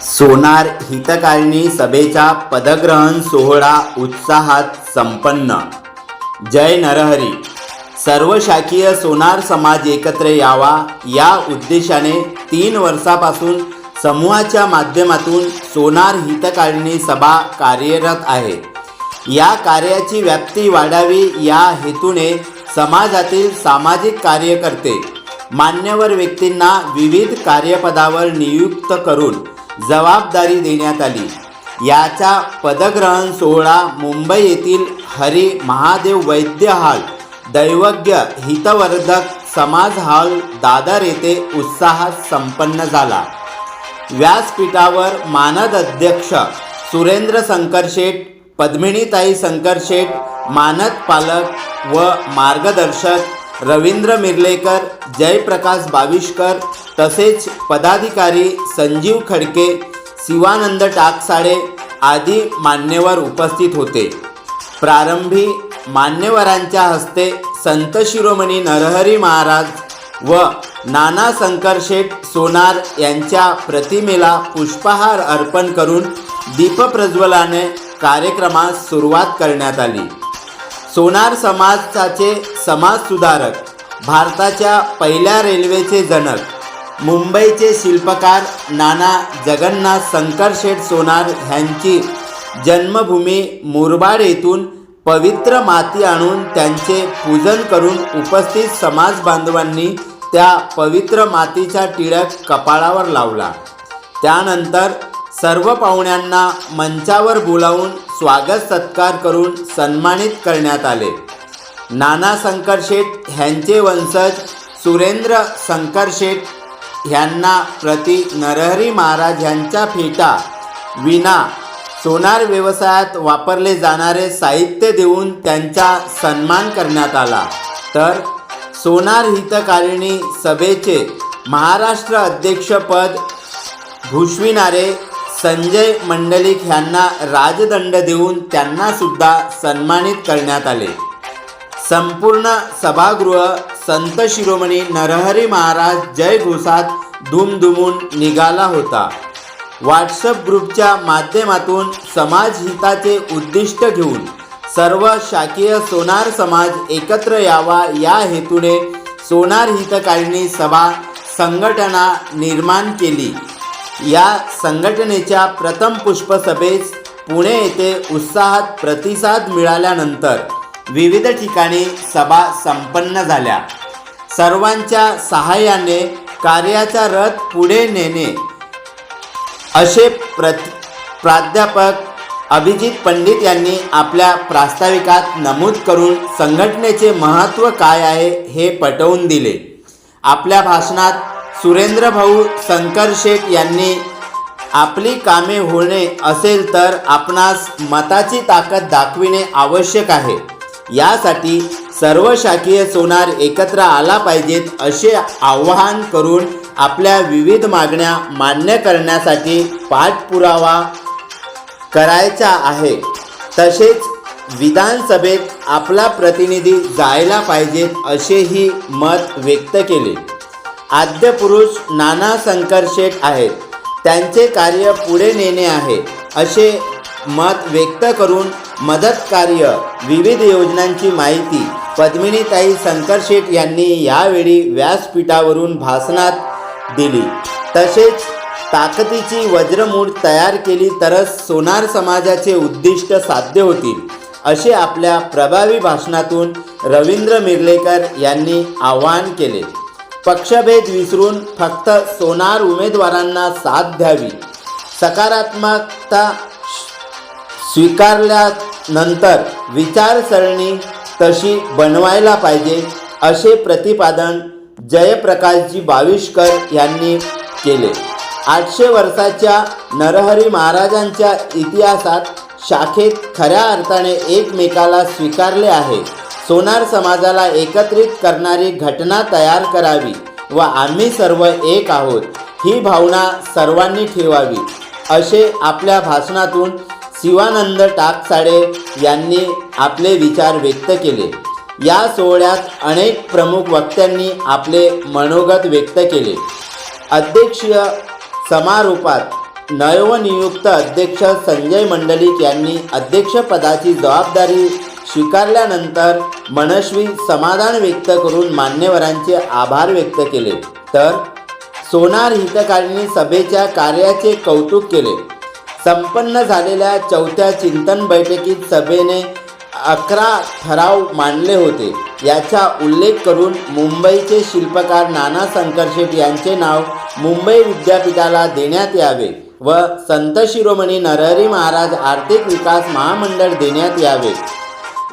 सोनार हितकारिणी सभेचा पदग्रहण सोहळा उत्साहात संपन्न. जय नरहरी. सर्व शाखीय सोनार समाज एकत्र यावा या उद्देशाने तीन वर्षापासून समूहाच्या माध्यमातून सोनार हितकारिणी सभा कार्यरत आहे. या कार्याची व्याप्ती वाढावी या हेतूने समाजातील सामाजिक कार्यकर्ते मान्यवर व्यक्तींना विविध कार्यपदावर नियुक्त करून जबाबदारी देण्यात आली. याचा पदग्रहण सोहळा मुंबई येथील हरी महादेव वैद्य हॉल दैवज्ञ हितवर्धक समाज हॉल दादर येथे उत्साहात संपन्न झाला. व्यासपीठावर मानद अध्यक्ष सुरेंद्र संकरशेठ पद्मिनीताई संकरशेठ मानद पालक व मार्गदर्शक रवींद्र मिर्लेकर जयप्रकाश बाविष्कर तसेच पदाधिकारी संजीव खडके शिवानंद टाकसाळे आदी मान्यवर उपस्थित होते. प्रारंभी मान्यवरांच्या हस्ते संत शिरोमणी नरहरी महाराज व नाना शंकरशेठ सोनार यांच्या प्रतिमेला पुष्पहार अर्पण करून दीपप्रज्वलाने कार्यक्रमास सुरुवात करण्यात आली. सोनार समाजाचे समाजसुधारक भारताच्या पहिल्या रेल्वेचे जनक मुंबईचे शिल्पकार नाना जगन्नाथ शंकरशेठ सोनार ह्यांची जन्मभूमी मुरबाड येथून पवित्र माती आणून त्यांचे पूजन करून उपस्थित समाज बांधवांनी त्या पवित्र मातीचा टिळक कपाळावर लावला. त्यानंतर सर्व पाहुण्यांना मंचावर बोलावून स्वागत सत्कार करून सन्मानित करण्यात आले. नाना संकरशेठ ह्यांचे वंशज सुरेंद्र संकरशेठ ह्यांना प्रति नरहरी महाराज ह्यांच्या फेटा विना सोनार व्यवसायात वापरले जाणारे साहित्य देऊन त्यांचा सन्मान करण्यात आला. तर सोनार हितकारिणी सभेचे महाराष्ट्र अध्यक्षपद भूषविणारे संजय मंडलिक ह्यांना राजदंड देऊन त्यांना सुद्धा सन्मानित करण्यात आले. संपूर्ण सभागृह संत शिरोमणी नरहरी महाराज जय घोषात धुमधुमून निघाला होता. व्हॉट्सअप ग्रुपच्या माध्यमातून समाज हिताचे उद्दिष्ट घेऊन सर्व शाकीय सोनार समाज एकत्र यावा या हेतूने सोनार हितकारिणी सभा संघटना निर्माण केली. या संघटनेच्या प्रथम पुष्पसभेस पुणे येथे उत्साहात प्रतिसाद मिळाल्यानंतर विविध ठिकाणी सभा संपन्न झाल्या. सर्वांच्या सहाय्याने कार्याचा रथ पुढे नेणे असे प्र प्राध्यापक अभिजित पंडित यांनी आपल्या प्रास्ताविकात नमूद करून संघटनेचे महत्त्व काय आहे हे पटवून दिले. आपल्या भाषणात सुरेंद्र भाऊ शंकरशेठ यांनी आपली कामे होणे असेल तर आपणास मताची ताकद दाखविणे आवश्यक आहे. यासाठी सर्व शाखीय सोनार एकत्र आला पाहिजेत असे आवाहन करून आपल्या विविध मागण्या मान्य करण्यासाठी पाठपुरावा करायचा आहे. तसेच विधानसभेत आपला प्रतिनिधी जायला पाहिजेत असेही मत व्यक्त केले. आद्य पुरुष नाना शंकरशेठ आहेत. त्यांचे कार्य पुढे नेणे आहे. असे मत व्यक्त करून मदत कार्य विविध योजनांची माहिती पद्मिनीताई शंकरशेठ यांनी यावेळी व्यासपीठावरून भाषणात दिली. तसेच ताकदीची वज्रमूठ तयार केली तरच सोनार समाजाचे उद्दिष्ट साध्य होतील असे आपल्या प्रभावी भाषणातून रवींद्र मिर्लेकर यांनी आवाहन केले. पक्षभेद विसरून फक्त सोनार उमेदवारांना साथ द्यावी. सकारात्मकता स्वीकारल्यानंतर विचारसरणी तशी बनवायला पाहिजे असे प्रतिपादन जयप्रकाशजी बाविष्कर यांनी केले. आठशे वर्षाच्या नरहरी महाराजांच्या इतिहासात शाखेत खऱ्या अर्थाने एकमेकाला स्वीकारले आहे. सोनार समाजाला एकत्रित करणारी घटना तयार करावी व आम्ही सर्व एक आहोत ही भावना सर्वांनी ठेवावी असे आपल्या भाषणातून शिवानंद टाकसाळे यांनी आपले विचार व्यक्त केले. या सोहळ्यात अनेक प्रमुख वक्त्यांनी आपले मनोगत व्यक्त केले. अध्यक्षीय समारोपात नवनियुक्त अध्यक्ष संजय मंडलिक यांनी अध्यक्षपदाची जबाबदारी स्वीकारल्यानंतर मनस्वी समाधान व्यक्त करून मान्यवरांचे आभार व्यक्त केले. तर सोनार हितकारिणी सभेच्या कार्याचे कौतुक केले. संपन्न झालेल्या चौथ्या चिंतन बैठकीत सभेने अकरा ठराव मांडले होते. याचा उल्लेख करून मुंबईचे शिल्पकार नाना संकरशेट यांचे नाव मुंबई विद्यापीठाला देण्यात यावे. व संत शिरोमणी नरहरी महाराज आर्थिक विकास महामंडळ देण्यात यावे.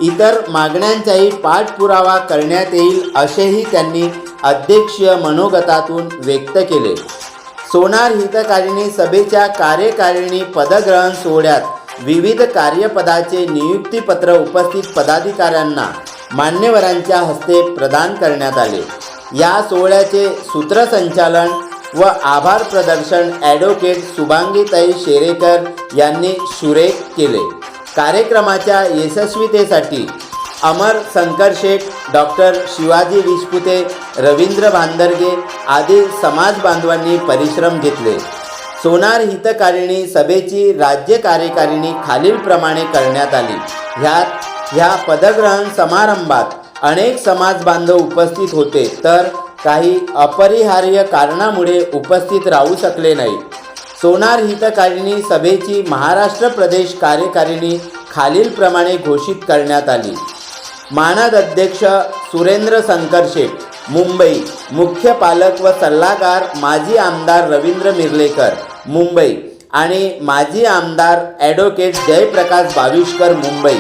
इतर मागण्यांचाही पाठपुरावा करण्यात येईल असेही त्यांनी अध्यक्षीय मनोगतातून व्यक्त केले. सोनार हितकारिणी सभेच्या कार्यकारिणी पदग्रहण सोहळ्यात विविध कार्यपदाचे नियुक्तीपत्र उपस्थित पदाधिकाऱ्यांना मान्यवरांच्या हस्ते प्रदान करण्यात आले. या सोहळ्याचे सूत्रसंचालन व आभार प्रदर्शन ॲडव्होकेट सुभांगीताई शेरेकर यांनी सुरेख केले. कार्यक्रमाच्या यशस्वीतेसाठी अमर शंकर शेठ डॉक्टर शिवाजी विस्पुते रवींद्र भांदरगे आदी समाज बांधवांनी परिश्रम घेतले. सोनार हितकारिणी सभेची राज्य कार्यकारिणी खालीलप्रमाणे करण्यात आली. ह्यात ह्या पदग्रहण समारंभात अनेक समाज बांधव उपस्थित होते. तर काही अपरिहार्य कारणामुळे उपस्थित राहू शकले नाही. सोनार हितकारिणी सभेची महाराष्ट्र प्रदेश कार्यकारिणी खालीलप्रमाणे घोषित करण्यात आली. मानद अध्यक्ष सुरेंद्र संकरशेठ मुंबई मुख्य पालक व सल्लागार माजी आमदार रवींद्र मिर्लेकर मुंबई आणि माजी आमदार ॲडव्होकेट जयप्रकाश बाविष्कर मुंबई.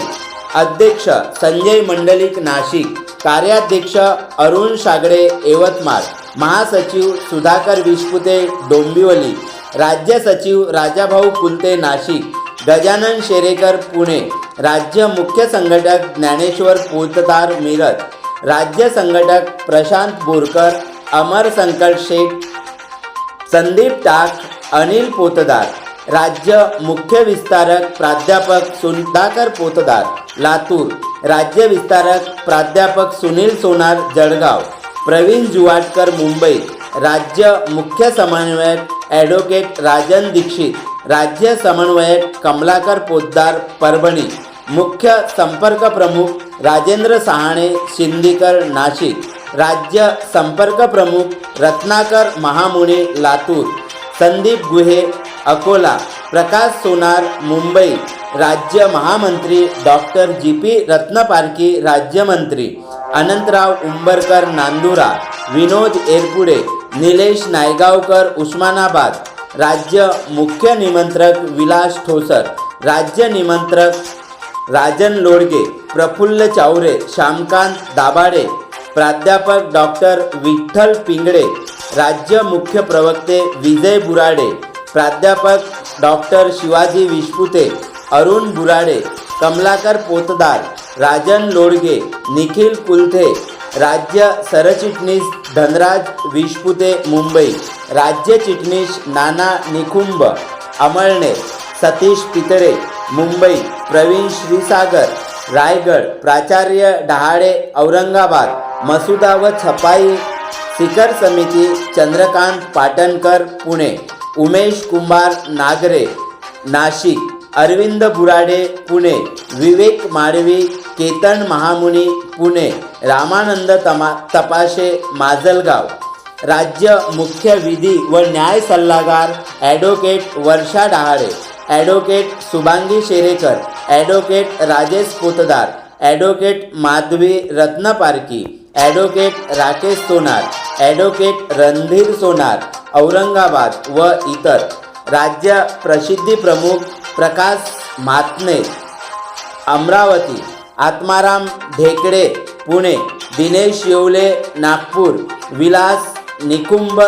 अध्यक्ष संजय मंडलिक नाशिक. कार्याध्यक्ष अरुण शागडे यवतमाळ महासचिव सुधाकर विस्पुते डोंबिवली राज्य सचिव राजाभाऊ कुलते नाशिक गजानन शेरेकर पुणे राज्य मुख्य संघटक ज्ञानेश्वर पोतदार मिरज राज्य संघटक प्रशांत बोरकर अमर संकट शेख संदीप टाक अनिल पोतदार राज्य मुख्य विस्तारक प्राध्यापक सुधाकर पोतदार लातूर. राज्य विस्तारक प्राध्यापक सुनील सोनार जळगाव प्रवीण जुवाटकर मुंबई राज्य मुख्य समन्वयक ॲडव्होकेट राजन दीक्षित राज्य समन्वयक कमलाकर पोद्दार परभणी मुख्य संपर्क प्रमुख राजेंद्र सहाणे शिंदीकर नाशिक राज्य संपर्क प्रमुख रत्नाकर महामुने लातूर संदीप गुहे अकोला प्रकाश सोनार मुंबई. राज्य महामंत्री डॉक्टर जी पी रत्नपारखी राज्यमंत्री अनंतराव उंबरकर नांदुरा. विनोद एरपुडे निलेश नायगावकर उस्मानाबाद. राज्य मुख्य निमंत्रक विलास ठोसर. राज्य निमंत्रक राजन लोडगे प्रफुल्ल चावरे श्यामकांत दाभाडे. प्राध्यापक डॉक्टर विठ्ठल पिंगडे. राज्य मुख्य प्रवक्ते विजय बुराडे. प्राध्यापक डॉक्टर शिवाजी विस्पुते अरुण बुराडे कमलाकर पोतदार राजन लोडगे निखिल कुलथे राज्य सरचिटणीस धनराज विस्पुते मुंबई राज्य चिटणीस नाना निकुंभ अमळणे सतीश पितरे मुंबई प्रवीण श्रीसागर रायगड प्राचार्य डहाळे औरंगाबाद मसुदा व छपाई शिखर समिती चंद्रकांत पाटणकर पुणे. उमेश कुमार नागरे नाशिक अरविंद बुराडे पुणे विवेक माडवी केतन महामुनी पुणे रामानंद तमा तपाशे माजलगाव. राज्य मुख्य विधी व न्याय सल्लागार advocate Varsha Dahale advocate Subhangi Sherekar advocate Rajesh Potdar advocate Madhavi Ratnaparkhi advocate Rakesh Sonar advocate Randhir Sonar Aurangabad व इतर राज्य प्रसिद्धी प्रमुख प्रकाश मातने अमरावती आत्माराम ढेकडे पुणे दिनेश येवले नागपूर विलास निकुंभ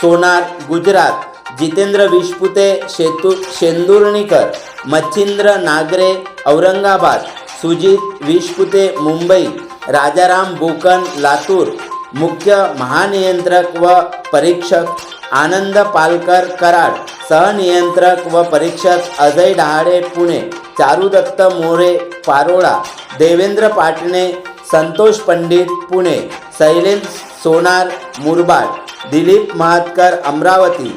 सोनार गुजरात जितेंद्र विश्पुते शेतू शेंदुर्णीकर मच्छिंद्र नागरे औरंगाबाद सुजित विष्पुते मुंबई राजाराम बोकन लातूर मुख्य महानियंत्रक व परीक्षक आनंद पालकर कराड सहनियंत्रक व परीक्षक अजय डहाळे पुणे चारुदत्त मोरे पारोळा देवेंद्र पाटणे संतोष पंडित पुणे शैलेश सोनार मुरबाड दिलीप महातकर अमरावती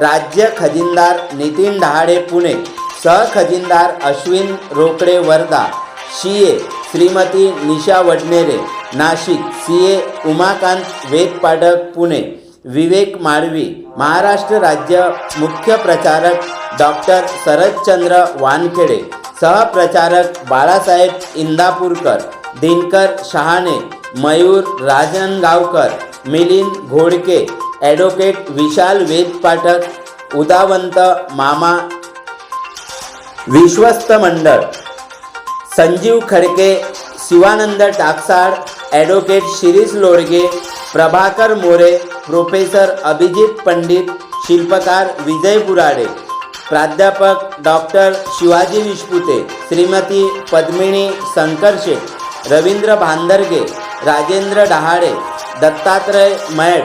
राज्य खजिनदार Nitin Dahale Pune सहखजिनदार Ashwin Rokade Wardha C A Shrimati Nisha Wadnere Nashik C A Umakant Vedpathak Pune Vivek Malvi Maharashtra राज्य मुख्य प्रचारक डॉक्टर शरदचंद्र वानखेडे सहप्रचारक बाळासाहेब इंदापूरकर दिनकर शहाणे मयूर राजनगावकर मिलिंद घोडके ॲडव्होकेट विशाल वेदपाठक उदावंत मामा विश्वस्त मंडळ संजीव खडके शिवानंद टाकसाड ॲडव्होकेट शिरीष लोडगे प्रभाकर मोरे प्रोफेसर अभिजित पंडित शिल्पकार विजय बुराडे प्राध्यापक doctor Shivaji Vispute Shrimati Padmini Sankarshe Ravindra Bhandarge Rajendra Dahale Dattatray Maid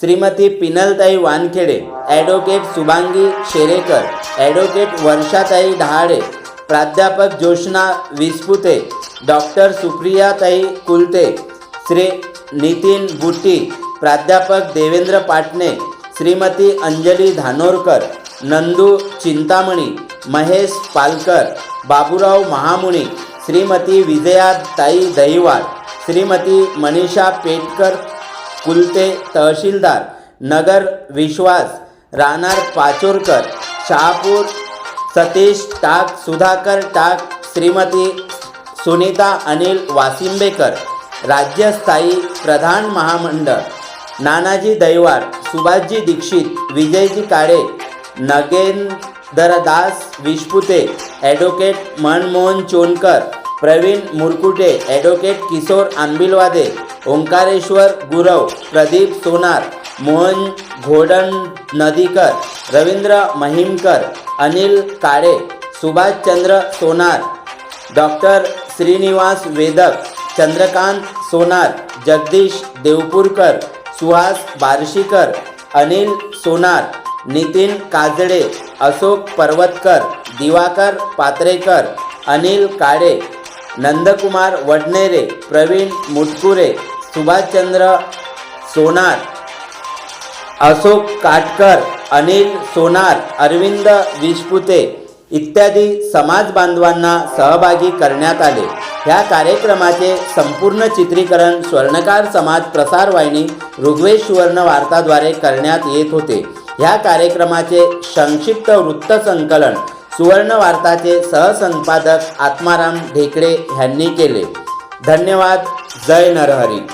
Shrimati Pinaltai Wankhede advocate Shubhangi Sherekar advocate Varshatai Dahale प्राध्यापक ज्योत्ना विस्पुते डॉक्टर सुप्रियाताई कुलते श्री नितीन बुट्टी प्राध्यापक देवेंद्र पाटणे श्रीमती अंजली धानोरकर नंदू चिंतामणी महेश पालकर बाबूराव महामुनी श्रीमती विजयाताई दहिवाड श्रीमती मनीषा पेटकर कुलते तहसीलदार नगर विश्वास राहणार पाचोरकर शहापूर सतीश टाक सुधाकर टाक श्रीमती सुनीता अनिल वासिंबेकर राज्यस्थायी प्रधान महामंडळ Nanaji Daiwar Subhashji Dixit Vijayji Kale Nagendradas Vishpute advocate Manmohan Chonkar Pravin Murkute advocate Kishor Ambilwade Omkareshwar Gurav Pradeep Sonar Mohan Ghodan Nadikar Ravindra Mahimkar Anil Kale Subhashchandra Sonar doctor Shrinivas Vedak Chandrakant Sonar Jagdish देवपूरकर Suhas बारशीकर Anil सोनार नितीन काजडे अशोक पर्वतकर दिवाकर पात्रेकर अनिल काळे नंदकुमार वडनेरे प्रवीण मुटकुरे सुभाषचंद्र सोनार अशोक काटकर अनिल सोनार अरविंद विशपुते इत्यादी समाज बांधवांना सहभागी करण्यात आले. ह्या कार्यक्रमाचे संपूर्ण चित्रीकरण स्वर्णकार समाज प्रसार वाहिनी ऋग्वेद सुवर्ण वार्ताद्वारे करण्यात येत होते. ह्या कार्यक्रमाचे संक्षिप्त वृत्तसंकलन सुवर्ण वार्ताचे सहसंपादक आत्माराम ढेकळे ह्यांनी केले. धन्यवाद. जय नरहरी.